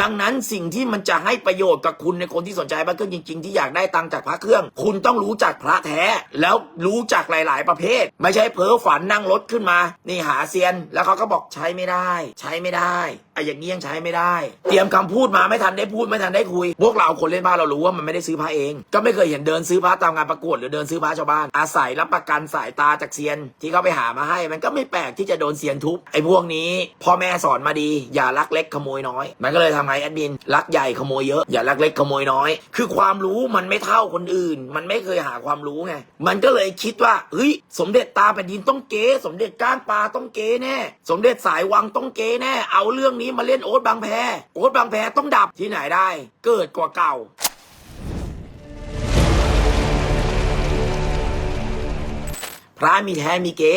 ดังนั้นสิ่งที่มันจะให้ประโยชน์กับคุณในคนที่สนใจพระเครื่องจริง ๆ ที่อยากได้ตังค์จากพระเครื่อง คุณต้องรู้จักพระแท้ แล้วรู้จักหลาย ๆ ประเภท ไม่ใช่เพ้อฝันนั่งรถขึ้นมา นี่หาเซียน แล้วเขาก็บอกใช้ไม่ได้ ใช้ไม่ได้ไอ้อย่างนี้ยังใช้ไม่ได้ เตรียมคำพูดมาไม่ทันได้พูดไม่ทันได้คุย พวกเราคนเล่นพระเรารู้ว่ามันไม่ได้ซื้อพระเอง ก็ไม่เคยเห็นเดินซื้อพระตามงานประกวดหรือเดินซื้อพระชาวบ้าน อาศัยรับประกันสายตาจากเซียน ที่เขาไปหามาให้ มันก็ไม่แปลกที่จะโดนเซียนทุบไอ้พวกนี้พ่อแม่สอนมาดี อย่าลักเล็กขโมยน้อย มันก็เลยทำไงแอดมินลักใหญ่ขโมยเยอะอย่าลักเล็กขโมยน้อย คือความรู้มันไม่เท่าคนอื่น มันไม่เคยหาความรู้ไงมันก็เลยคิดว่าเฮ้ยสมเด็จตาแผ่นดินต้องเก๋สมเด็จก้างปลาต้องเก๋แน่ สมเด็จสายวังต้องเก๋แน่ เอาเรื่องนี้มาเล่นโอ๊ตบางแพโอ๊ตบางแพต้องดับที่ไหนได้ เกิดกว่าเก่าพระมีแท้มีเก๊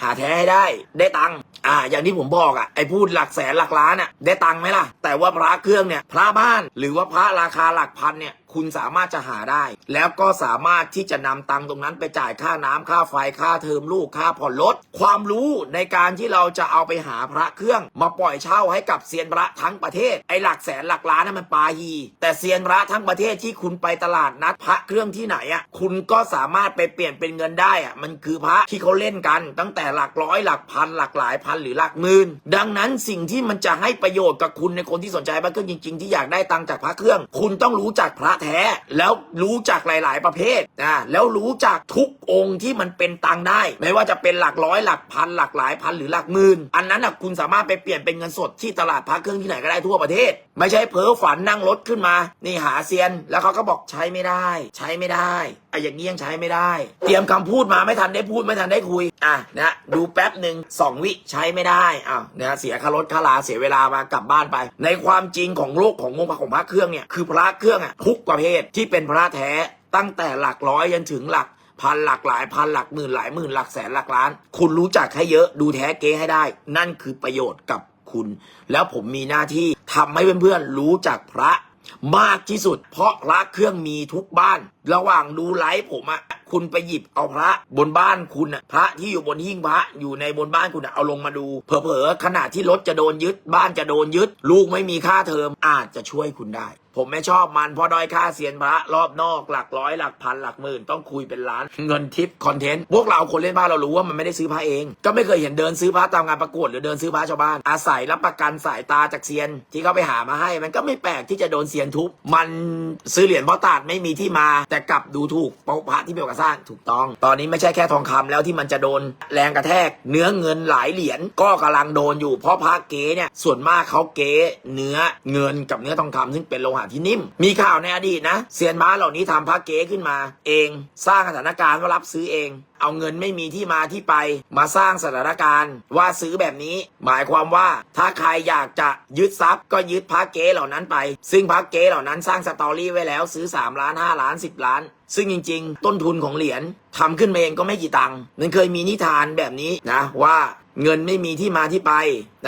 หาแท้ให้ได้ ได้ตังค์ อ่า อย่างที่ผมบอกอะไอ้พูดหลักแสนหลักล้านอะได้ตังค์ไหมล่ะ แต่ว่าพระเครื่องเนี่ยพระบ้านหรือว่าพระราคาหลักพันเนี่ย คุณสามารถจะหาได้ แล้วก็สามารถที่จะนำตังตรงนั้นไปจ่ายค่าน้ำค่าไฟค่าเทอมลูกค่าผ่อนรถความรู้ในการที่เราจะเอาไปหาพระเครื่อง มาปล่อยเช่าให้กับเซียนพระทั้งประเทศไอ้หลักแสนหลักล้านนั่นมันปาฮีแต่เซียนพระทั้งประเทศที่คุณไปตลาดนัดพระเครื่องที่ไหนอะคุณก็สามารถไปเปลี่ยนเป็นเงินได้อะมันคือพระที่เขาเล่นกัน ตั้งแต่หลักร้อยหลักพันหลักหลายพันหรือหลักหมื่นดังนั้นสิ่งที่มันจะให้ประโยชน์กับคุณในคนที่สนใจพระเครื่องจริง ๆ ที่อยากได้ตังจากพระเครื่อง คุณต้องรู้จักพระแท้แล้วรู้จักหลาย ๆ ประเภทนะแล้วรู้จักทุกองค์ที่มันเป็นตังได้ ไม่ว่าจะเป็นหลักร้อยหลักพันหลักหลายพันหรือหลักหมื่นอันนั้นนะคุณสามารถไปเปลี่ยนเป็นเงินสดที่ตลาดพระเครื่องที่ไหนก็ได้ทั่วประเทศ ไม่ใช่เพ้อฝันนั่งรถขึ้นมา นี่หาเซียน แล้วเขาก็บอกใช้ไม่ได้ ใช้ไม่ได้ ไอ้อย่างนี้ยังใช้ไม่ได้ เตรียมคำพูดมาไม่ทันได้พูดไม่ทันได้คุยอะนะดูแป๊บหนึ่งสองวิใช้ไม่ได้อ้าวนะเสียค่ารถค่าลาเสียเวลามากลับบ้านไป ในความจริงของโลกของวงพระของพระเครื่องเนี่ยคือพระเครื่องอะทุกประเภทที่เป็นพระแท้ตั้งแต่หลักร้อยจนถึงหลักพันหลักหลายพันหลักหมื่นหลายหมื่นหลักแสนหลักล้าน คุณรู้จักให้เยอะดูแท้เก๊ให้ได้ นั่นคือประโยชน์กับคุณ แล้วผมมีหน้าที่ทำให้เพื่อนๆรู้จักพระมากที่สุด เพราะพระเครื่องมีทุกบ้านระหว่างดูไลฟ์ผมอะคุณไปหยิบเอาพระบนบ้านคุณอะพระที่อยู่บนหิ้งพระอยู่ในบนบ้านคุณอะเอาลงมาดู เผลอๆขณะที่รถจะโดนยึด บ้านจะโดนยึด ลูกไม่มีค่าเทอมอาจจะช่วยคุณได้ ผมไม่ชอบมันเพราะด้อยค่าเซียนพระรอบนอกหลักร้อยหลักพันหลักหมื่นต้องคุยเป็นล้านเงินทิปคอนเทนต์พวกเราคนเล่นพระเรารู้ว่ามันไม่ได้ซื้อพระเอง ก็ไม่เคยเห็นเดินซื้อพระตามงานประกวดหรือเดินซื้อพระชาวบ้าน อาศัยรับประกันสายตาจากเซียนที่เขาไปหามาให้ มันก็ไม่แปลกที่จะโดนเซียนทุบมันซื้อเหรียญพ่อตาดไม่มีที่มาแต่กลับดูถูกเปาพระที่เป็นกับสร้างถูกต้อง ตอนนี้ไม่ใช่แค่ทองคำแล้วที่มันจะโดนแรงกระแทก เนื้อเงินหลายเหรียญก็กำลังโดนอยู่เพราะพระเก๋เนี่ยส่วนมากเขาเก๋เนื้อเงินกับเนื้อทองคำซึ่งเป็นโลหะที่นิ่ม มีข่าวในอดีตนะเซียนม้าเหล่านี้ทำพระเก๋ขึ้นมา เองสร้างสถานการณ์ว่ารับซื้อเอง เอาเงินไม่มีที่มาที่ไป มาสร้างสถานการณ์ว่าซื้อแบบนี้ หมายความว่าถ้าใครอยากจะยึดทรัพย์ก็ยึดพักเก๋เหล่านั้นไป ซึ่งพักเก๋เหล่านั้นสร้างสตอรี่ไว้แล้วซื้อ 3 ล้าน 5 ล้าน 10 ล้าน ซึ่งจริง ๆ ต้นทุนของเหรียญทำขึ้นมาเองก็ไม่กี่ตังค์มันเคยมีนิทานแบบนี้นะว่าเงินไม่มีที่มาที่ไป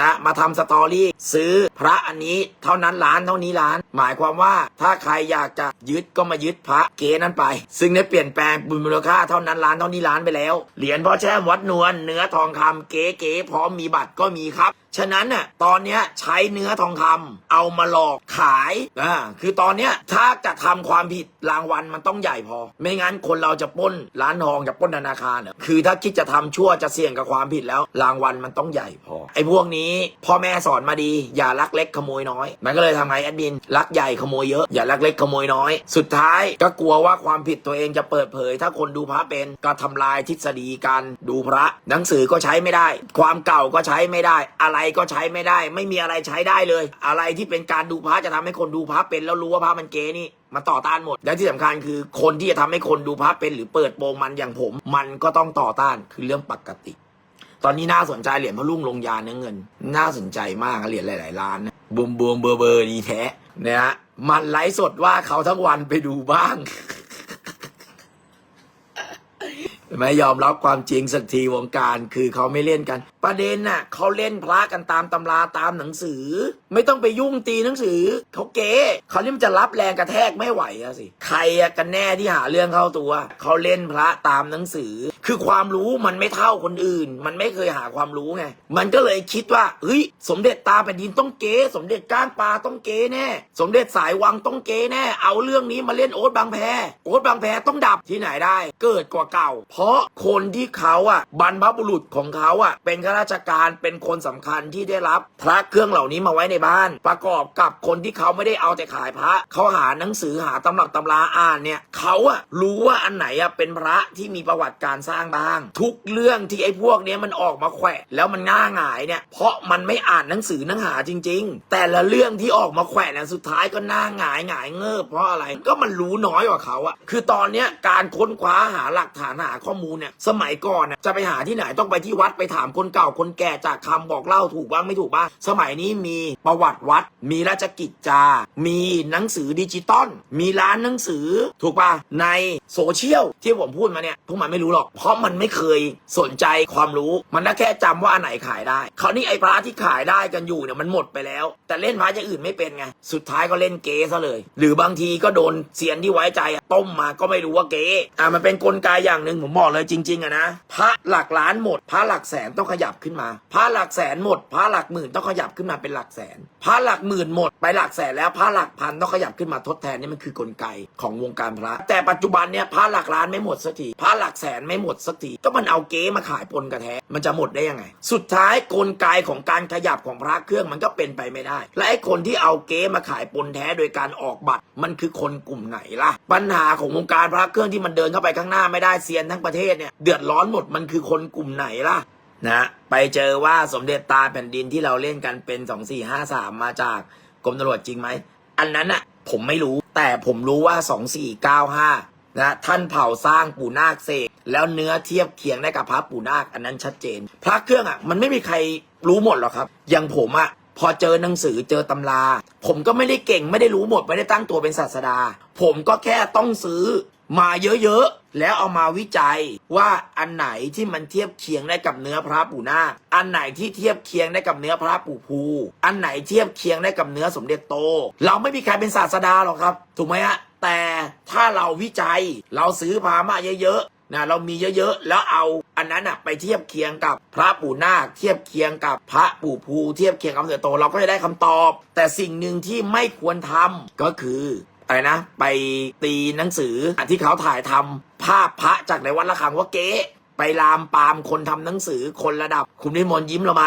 นะมาทำสตอรี่ซื้อพระอันนี้เท่านั้นล้านเท่านี้ล้าน หมายความว่าถ้าใครอยากจะยึดก็มายึดพระเก๋นั้นไป ซึ่งได้เปลี่ยนแปลงมูลค่าเท่านั้นล้านเท่านี้ล้านไปแล้ว เหรียญพ่อแช่มวัดนวลเนื้อทองคำเก๋ๆพร้อมมีบัตรก็มีครับ ฉะนั้นน่ะตอนเนี้ยใช้เนื้อทองคำเอามาหลอกขายอ่าคือตอนเนี้ยถ้าจะทำความผิดรางวัลมันต้องใหญ่พอ ไม่งั้นคนเราจะป้นร้านทองจะป้นธนาคารเนี่ยคือถ้าคิดจะทำชั่วจะเสี่ยงกับความผิดแล้ว รางวัลมันต้องใหญ่พอ ไอ้พวกนี้พ่อแม่สอนมาดี อย่าลักเล็กขโมยน้อย มันก็เลยทำไงแอดมินลักใหญ่ขโมยเยอะอย่าลักเล็กขโมยน้อย สุดท้ายก็กลัวว่าความผิดตัวเองจะเปิดเผย ถ้าคนดูพระเป็นก็ทำลายทฤษฎีการดูพระ หนังสือก็ใช้ไม่ได้ ความเก่าก็ใช้ไม่ได้อะไรก็ใช้ไม่ได้ ไม่มีอะไรใช้ได้เลย อะไรที่เป็นการดูพระจะทำให้คนดูพระเป็นแล้วรู้ว่าพระมันเก๋นี่มันต่อต้านหมด และที่สำคัญคือคนที่จะทำให้คนดูพระเป็นหรือเปิดโปงมันอย่างผม มันก็ต้องต่อต้านคือเรื่องปกติ ตอนนี้น่าสนใจเหรียญพระลุ่งลงยาเนื้อเงิน น่าสนใจมากเหรียญหลายๆล้านนะบวมบวมเบอร์เบอร์ดีแท้นะฮะมันไลฟ์สดว่าเขาทั้งวันไปดูบ้างไม่ยอมรับความจริงสักทีวงการคือเขาไม่เล่นกัน ประเด็นน่ะเขาเล่นพระกันตามตำราตามหนังสือ ไม่ต้องไปยุ่งตีหนังสือเขาเก๋เขาเรียมันจะรับแรงกระแทกไม่ไหวอะสิใครอะกันแน่ที่หาเรื่องเข้าตัวเขาเล่นพระตามหนังสือ คือความรู้มันไม่เท่าคนอื่น มันไม่เคยหาความรู้ไงมันก็เลยคิดว่าเฮ้ยสมเด็จตาแผ่นดินต้องเก๋สมเด็จก้างปลาต้องเก๋แน่ สมเด็จสายวังต้องเก๋แน่ เอาเรื่องนี้มาเล่นโอ๊ตบางแพโอ๊ตบางแพต้องดับที่ไหนได้ เกิดกว่าเก่า เพราะคนที่เขาอะบรรพบุรุษของเขาอะเป็นข้าราชการเป็นคนสำคัญที่ได้รับพระเครื่องเหล่านี้มาไว้ในบ้าน ประกอบกับคนที่เขาไม่ได้เอาแต่ขายพระ เขาหาหนังสือหาตำรับตำราอ่านเนี่ยเขาอะรู้ว่าอันไหนอะเป็นพระที่มีประวัติการสร้างบ้าง ทุกเรื่องที่ไอ้พวกเนี้ยมันออกมาแขวะแล้วมันง่าหงายเนี่ยเพราะมันไม่อ่านหนังสือหนังหาจริง ๆ แต่ละเรื่องที่ออกมาแขวะเนี่ยสุดท้ายก็หน้าหงายหงายเงิบเพราะอะไรก็มันรู้น้อยกว่าเขาอะคือตอนเนี้ยการค้นคว้าหาหลักฐานหาข้อมูลเนี่ยสมัยก่อนน่ะจะไปหาที่ไหนต้องไปที่วัดไปถามคนเก่าคนแก่จากคำบอกเล่าถูกบ้างไม่ถูกบ้าง สมัยนี้มีประวัติวัด มีราชกิจจา มีหนังสือดิจิตอล มีร้านหนังสือถูกป่ะ ในโซเชียลที่ผมพูดมาเนี่ยพวกมันไม่รู้หรอก เพราะมันไม่เคยสนใจความรู้ มันแค่จำว่าอันไหนขายได้คราวนี้ไอ้พระที่ขายได้กันอยู่เนี่ยมันหมดไปแล้ว แต่เล่นพระอย่างอื่นไม่เป็นไง สุดท้ายก็เล่นเกซะเลย หรือบางทีก็โดนเซียนที่ไว้ใจต้มมาก็ไม่รู้ว่าเกอะมันเป็นกลไกอย่างหนึ่งผมบอกเลยจริง ๆอะนะพระหลักล้านหมด พระหลักแสนต้องขยับขึ้นมาพระหลักแสนหมดพระหลักหมื่นต้องขยับขึ้นมาเป็นหลักแสนพระหลักหมื่นหมดไปหลักแสนแล้วพระหลักพันต้องขยับขึ้นมาทดแทนนี่มันคือกลไกของวงการพระ แต่ปัจจุบันเนี่ยพระหลักล้านไม่หมดสักทีพระหลักแสนไม่หมดสักทีก็มันเอาเก๊มาขายปนกระแทมันจะหมดได้ยังไง สุดท้ายกลไกของการขยับของพระเครื่องมันก็เป็นไปไม่ได้ และไอ้คนที่เอาเก๊มาขายปนแท้โดยการออกบัตร มันคือคนกลุ่มไหนล่ะ ปัญหาของวงการพระเครื่องที่มันเดินเข้าไปข้างหน้าไม่ได้เซียนทั้งประเทศเนี่ยเดือดร้อนหมดมันคือคนกลุ่มไหนล่ะ นะไปเจอว่าสมเด็จตาแผ่นดินที่เราเล่นกันเป็น2453มมาจากกรมตำรวจจริงไหม อันนั้นอะผมไม่รู้แต่ผมรู้ว่า2495นะท่านเผ่าสร้างปู่นาคเสกแล้วเนื้อเทียบเคียงได้กับพระปู่นาคอันนั้นชัดเจน พระเครื่องอะมันไม่มีใครรู้หมดหรอกครับ อย่างผมอะพอเจอหนังสือเจอตำรา ผมก็ไม่ได้เก่งไม่ได้รู้หมด ไม่ได้ตั้งตัวเป็นศาสดา ผมก็แค่ต้องซื้อ มาเยอะๆ แล้วเอามาวิจัยว่าอันไหนที่มันเทียบเคียงได้กับเนื้อพระปู่นาคอันไหนที่เทียบเคียงได้กับเนื้อพระปู่ภู อันไหนเทียบเคียงได้กับเนื้อสมเด็จโต เราไม่มีใครเป็นศาสดาหรอกครับ ถูกไหมฮะแต่ถ้าเราวิจัยเราซื้อพามาเยอะๆนะเรามีเยอะๆ แล้วเอาอันนั้นอะไปเทียบเคียงกับพระปู่นาค เทียบเคียงกับพระปู่ภู เทียบเคียงกับสมเด็จโต เราก็จะได้คำตอบ แต่สิ่งหนึ่งที่ไม่ควรทำก็คือ อะไรนะ ไปตีหนังสือที่เขาถ่ายทำภาพพระจากในวัดระฆังว่าเก๊ไปลามปามคนทำหนังสือคนระดับ คุณวิมลยิ้มละไม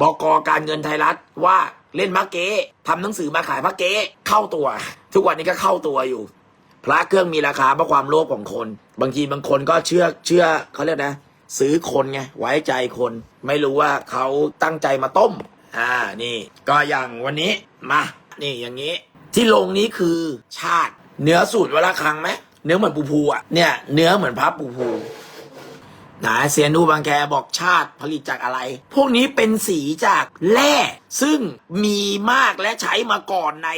บกการเงินไทยรัฐว่าเล่นมะเก๊ทำหนังสือมาขายพระเก๊เข้าตัว ทุกวันนี้ก็เข้าตัวอยู่ พระเครื่องมีราคาเพราะความโลภของคน บางทีบางคนก็เชื่อเชื่อเขาเรียกนะ ซื้อคนไงไว้ใจคน ไม่รู้ว่าเขาตั้งใจมาต้ม อ่านี่ ก็อย่างวันนี้มา นี่อย่างนี้ ที่ลงนี้คือชาติ เนื้อสูตรวลาครั้งไหมเนื้อเหมือนปูพูอะเนี่ยเนื้อเหมือนพับปูพูนะเซียนูบางแกบอกชาติผลิตจากอะไร พวกนี้เป็นสีจากแร่ซึ่งมีมากและใช้มาก่อนใน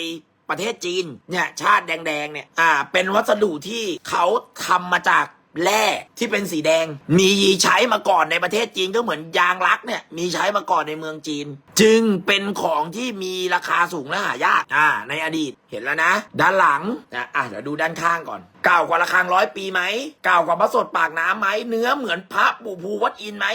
ประเทศจีนเนี่ยชาติแดงๆเนี่ยอ่าเป็นวัสดุที่เขาทำมาจาก แร่ที่เป็นสีแดง มีใช้มาก่อนในประเทศจีนก็เหมือนยางรักเนี่ยมีใช้มาก่อนในเมืองจีน จึงเป็นของที่มีราคาสูงและหายากอ่าในอดีตเห็นแล้วนะ ด้านหลังนะอะเดี๋ยวดูด้านข้างก่อน เก่ากว่าระฆังร้อยปีไหมเก่ากว่าพระสดปากน้ำไหมเนื้อเหมือนพระปู่ภูวัดอินไหม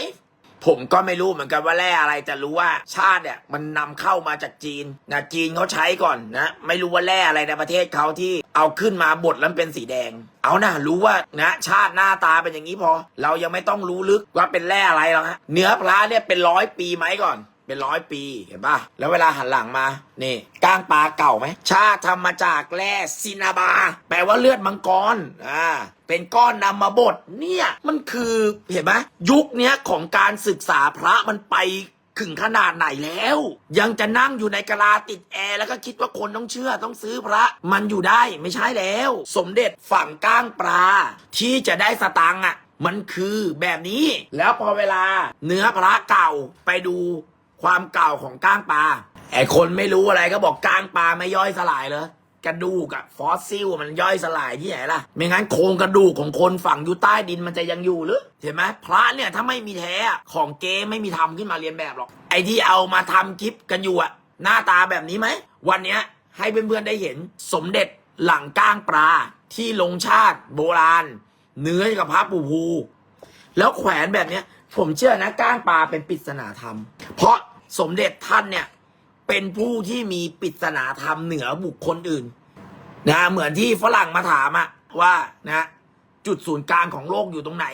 ผมก็ไม่รู้เหมือนกันว่าแร่อะไรแต่รู้ว่าชาติเนี่ยมันนำเข้ามาจากจีนนะจีนเขาใช้ก่อนนะ ไม่รู้ว่าแร่อะไรในประเทศเขาที่เอาขึ้นมาบดแล้วเป็นสีแดง เอานะรู้ว่านะชาติหน้าตาเป็นอย่างนี้พอ เรายังไม่ต้องรู้ลึกว่าเป็นแร่อะไรหรอกฮะเนื้อพระเนี่ยเป็นร้อยปีไหมก่อน เป็นร้อยปีเห็นป่ะแล้วเวลาหันหลังมา นี่ก้างปลาเก่าไหม ชาทำมาจากแร่ซินาบา แปลว่าเลือดมังกร อ่า เป็นก้อนนำมาบด เนี่ย มันคือเห็นไหมยุคเนี้ยของการศึกษาพระมันไปถึงขนาดไหนแล้ว ยังจะนั่งอยู่ในกะลาติดแอร์แล้วก็คิดว่าคนต้องเชื่อต้องซื้อพระ มันอยู่ได้ไม่ใช่แล้ว สมเด็จฝั่งก้างปลา ที่จะได้สตังค์อะ มันคือแบบนี้ แล้วพอเวลาเนื้อพระเก่าไปดู ความเก่าของก้างปลาไอ้คนไม่รู้อะไรก็บอกก้างปลาไม่ย่อยสลายเลยกระดูกอะฟอสซิลมันย่อยสลายที่ไหนล่ะ ไม่งั้นโครงกระดูกของคนฝังอยู่ใต้ดินมันจะยังอยู่หรือเห็นไหมพระเนี่ยถ้าไม่มีแท้ของเก๊ไม่มีทำขึ้นมาเรียนแบบหรอก ไอที่เอามาทำคลิปกันอยู่อะหน้าตาแบบนี้ไหม วันเนี้ยให้เพื่อนๆได้เห็นสมเด็จหลังก้างปลาที่ลงชาติโบราณ เนื้อกับพระปูภู แล้วแขวนแบบเนี้ย ผมเชื่อนะก้างปลาเป็นปริศนาธรรม เพราะสมเด็จท่านเนี่ย เป็นผู้ที่มีปริศนาธรรมเหนือบุคคลอื่น นะเหมือนที่ฝรั่งมาถามอะว่านะ จุดศูนย์กลางของโลกอยู่ตรงไหน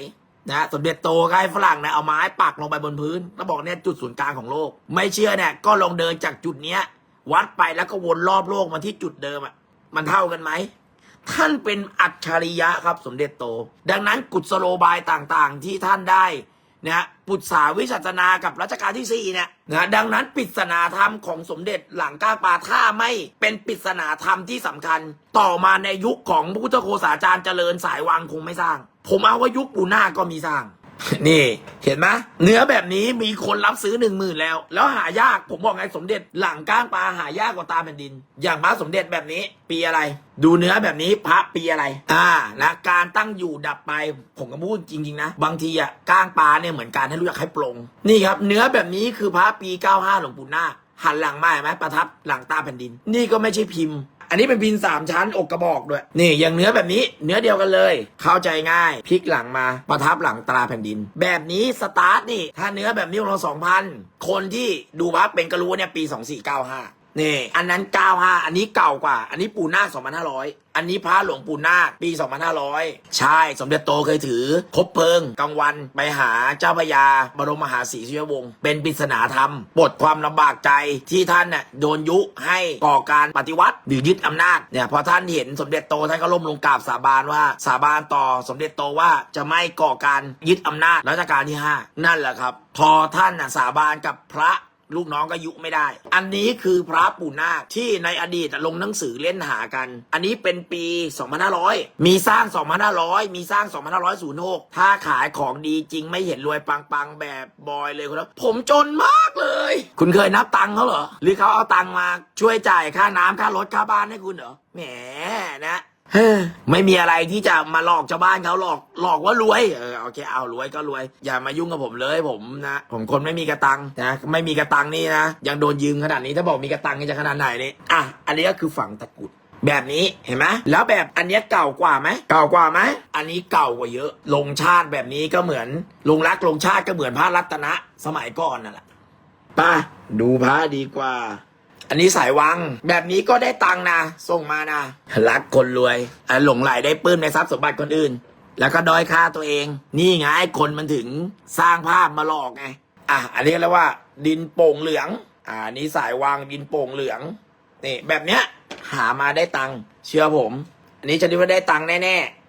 นะสมเด็จโตก็ให้ฝรั่งนะเอาไม้ปักลงไปบนพื้น แล้วบอกเนี่ยจุดศูนย์กลางของโลก ไม่เชื่อเนี่ยก็ลองเดินจากจุดเนี้ย วัดไปแล้วก็วนรอบโลกมาที่จุดเดิมอะมันเท่ากันไหมท่านเป็นอัจฉริยะครับสมเด็จโต ดังนั้นกุศโลบายต่างๆ ที่ท่านได้ นะปุตสาวิสัชนากับรัชกาลที่สี่เนี่ยนะดังนั้นปริศนาธรรมของสมเด็จหลังก้าปาถ้าไม่เป็นปริศนาธรรมที่สำคัญ ต่อมาในยุคของพระพุทธโคษาจารย์เจริญสายวังคงไม่สร้าง ผมเอาว่ายุคปูนาก็มีสร้าง นี่ เห็นไหมเนื้อแบบนี้มีคนรับซื้อหนึ่งหมื่นแล้ว แล้วหายากผมบอกไงสมเด็จหลังก้างปลาหายากกว่าตาแผ่นดิน อย่างพระสมเด็จแบบนี้ ปีอะไร ดูเนื้อแบบนี้พระปีอะไร อ่านะการตั้งอยู่ดับไป ผมก็พูดจริง ๆ นะ บางทีอะก้างปลาเนี่ยเหมือนการให้รู้จักให้ปลงนี่ครับ เนื้อแบบนี้คือพระปี 95หลวงปู่นาหันหลังมาเห็นไหมประทับหลังตาแผ่นดิน นี่ก็ไม่ใช่พิมพ์ อันนี้เป็นพินสามชั้นอกกระบอกด้วย นี่อย่างเนื้อแบบนี้ เนื้อเดียวกันเลย เข้าใจง่าย พลิกหลังมาประทับหลังตราแผ่นดิน แบบนี้สตาร์ทนี่ ถ้าเนื้อแบบนี้ของเราสองพันคนที่ดูพับเป็นกระรู้เนี่ยปีสองสี่เก้าห้า นี่ อันนั้น 95 อันนี้เก่ากว่า อันนี้ปูนาค2500 อันนี้พระหลวงปูนาคปี 2500 ใช่ สมเด็จโตเคยถือ คบเพลิงกลางวัน ไปหาเจ้าพระยา บรมมหาศรีสุยวงศ์ เป็นปริศนาธรรมปลดความลำบากใจที่ท่านน่ะโดนยุให้ก่อการปฏิวัติหรือยึดอำนาจ เนี่ย พอท่านเห็นสมเด็จโตท่านก็ล้มลงกราบสาบานว่า สาบานต่อสมเด็จโตว่าจะไม่ก่อการยึดอำนาจรัชกาลที่ 5 นั่นแหละครับ พอท่านน่ะสาบานกับพระ ลูกน้องก็ยุไม่ได้ อันนี้คือพระปู่นาคที่ในอดีตลงหนังสือเล่นหากัน อันนี้เป็นปี 2500 มีสร้าง 2500 มีสร้าง 2506 ถ้าขายของดีจริงไม่เห็นรวยปังๆแบบบอยเลยครับผมจนมากเลย คุณเคยนับตังค์เขาเหรอ หรือเขาเอาตังค์มาช่วยจ่ายค่าน้ำค่ารถค่าบ้านให้คุณเหรอ แหมนะเฮ้ย ไม่มีอะไรที่จะมาหลอกชาวบ้านเขาหลอกหลอกว่ารวยเออโอเคเอารวยก็รวย อย่ามายุ่งกับผมเลยผมนะผมคนไม่มีกระตังนะไม่มีกระตังนี่นะยังโดนยืมขนาดนี้ถ้าบอกมีกระตังจะขนาดไหนนี่อะอันนี้ก็คือฝังตะกุดแบบนี้เห็นไหมแล้วแบบอันนี้เก่ากว่าไหมเก่ากว่าไหมอันนี้เก่ากว่าเยอะ ลงชาติแบบนี้ก็เหมือนลงรักลงชาติก็เหมือนพระรัตนะสมัยก่อนนั่นแหละไป้าดูพระดีกว่า อันนี้สายวัง แบบนี้ก็ได้ตังนะ ส่งมานะ รักคนรวยอ่หลงไหลได้ปื้มในทรัพย์สมบัติคนอื่น แล้วก็ด้อยค่าตัวเอง นี่ไงคนมันถึงสร้างภาพมาหลอกไง อะ อันนี้เรียกว่า ดินโป่งเหลือง อ่านี้สายวังดินโป่งเหลือง นี่แบบเนี้ยหามาได้ตังเชื่อผม อันนี้จะเรีว่าได้ตังแน่ๆ